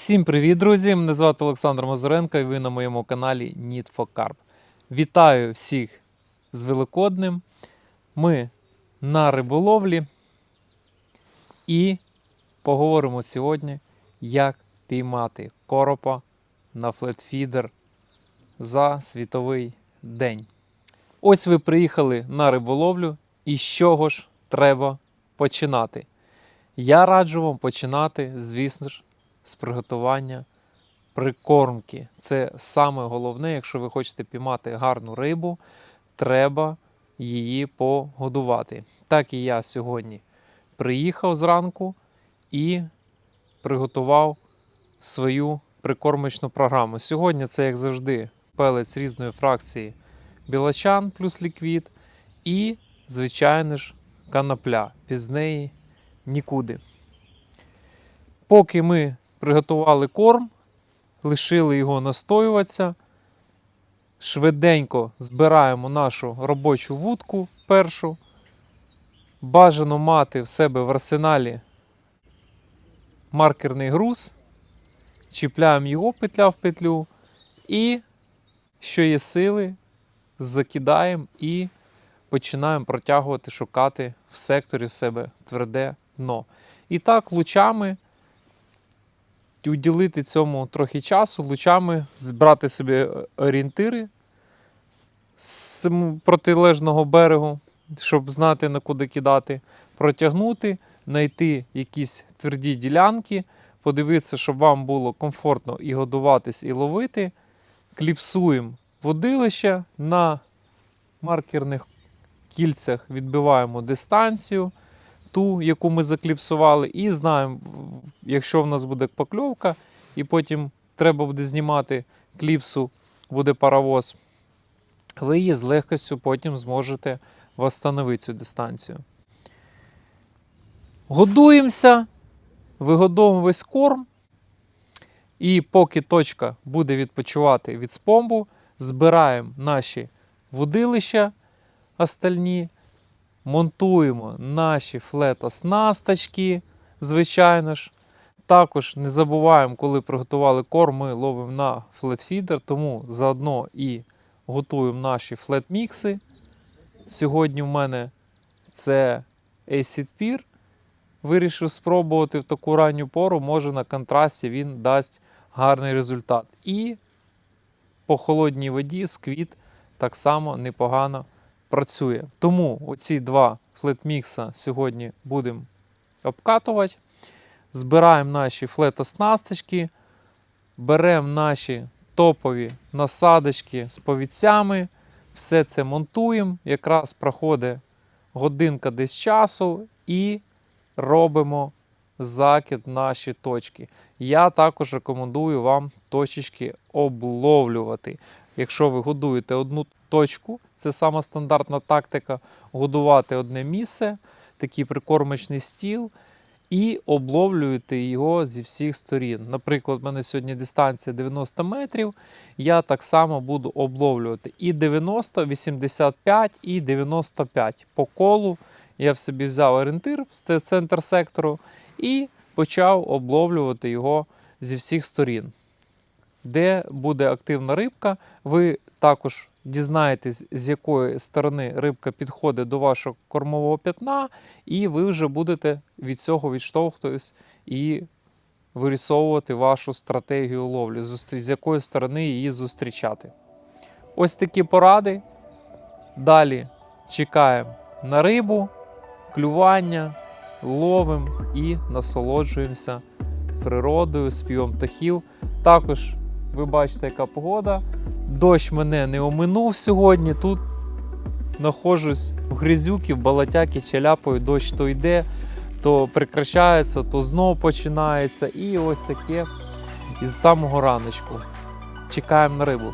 Всім привіт, друзі! Мене звати Олександр Мазуренко і ви на моєму каналі Need for Carp. Вітаю всіх з Великоднем. Ми на риболовлі і поговоримо сьогодні, як піймати коропа на флетфідер за світовий день. Ось ви приїхали на риболовлю, і з чого ж треба починати? Я раджу вам починати, звісно ж, з приготування прикормки. Це саме головне, якщо ви хочете піймати гарну рибу, треба її погодувати. Так і я сьогодні приїхав зранку і приготував свою прикормочну програму. Сьогодні це, як завжди, пелець різної фракції білачан плюс ліквід і, звичайно ж, канапля. Без неї нікуди. Поки ми приготували корм, лишили його настоюватися, швиденько збираємо нашу робочу вудку першу. Бажано мати в себе в арсеналі маркерний груз, чіпляємо його петля в петлю і, що є сили, закидаємо і починаємо протягувати, шукати в секторі в себе тверде дно. І так, лучами уділити цьому трохи часу, лучами брати собі орієнтири з протилежного берегу, щоб знати на куди кидати, протягнути, знайти якісь тверді ділянки, подивитися, щоб вам було комфортно і годуватись, і ловити. Кліпсуємо водилище на маркерних кільцях, відбиваємо дистанцію ту, яку ми закліпсували, і знаємо, якщо в нас буде покльовка, і потім треба буде знімати кліпсу, буде паровоз, ви її з легкістю потім зможете восстановити цю дистанцію. Годуємося, вигодовуємо весь корм. І поки точка буде відпочивати від спомбу, збираємо наші вудилища остальні, монтуємо наші флет-оснасточки, звичайно ж. Також не забуваємо, коли приготували корм, ми ловимо на флетфідер, тому заодно і готуємо наші флет-мікси. Сьогодні в мене це Acid Peer. Вирішив спробувати в таку ранню пору, може на контрасті він дасть гарний результат. І по холодній воді сквіт так само непогано працює. Тому оці два флетмікса сьогодні будемо обкатувати. Збираємо наші флет-оснасточки, беремо наші топові насадочки з повідцями, все це монтуємо. Якраз проходить годинка десь часу і робимо закид наші точки. Я також рекомендую вам точечки обловлювати. Якщо ви годуєте одну точку, це сама стандартна тактика годувати одне місце, такий прикормочний стіл, і обловлюєте його зі всіх сторін. Наприклад, в мене сьогодні дистанція 90 метрів. Я так само буду обловлювати і 90, 85, і 95 по колу. Я в собі взяв орієнтир, це центр сектору, і почав обловлювати його зі всіх сторін. Де буде активна рибка, ви також дізнаєтесь, з якої сторони рибка підходить до вашого кормового п'ятна, і ви вже будете від цього відштовхуватись і вирісовувати вашу стратегію ловлі, з якої сторони її зустрічати. Ось такі поради. Далі чекаємо на рибу, клювання, ловимо і насолоджуємося природою, співом птахів. Також ви бачите, яка погода. Дощ мене не оминув сьогодні. Тут нахожусь в грізюки, в балатяки, челяпою, дощ то йде, то прекращається, то знов починається. І ось таке із самого раночку. Чекаємо на рибу.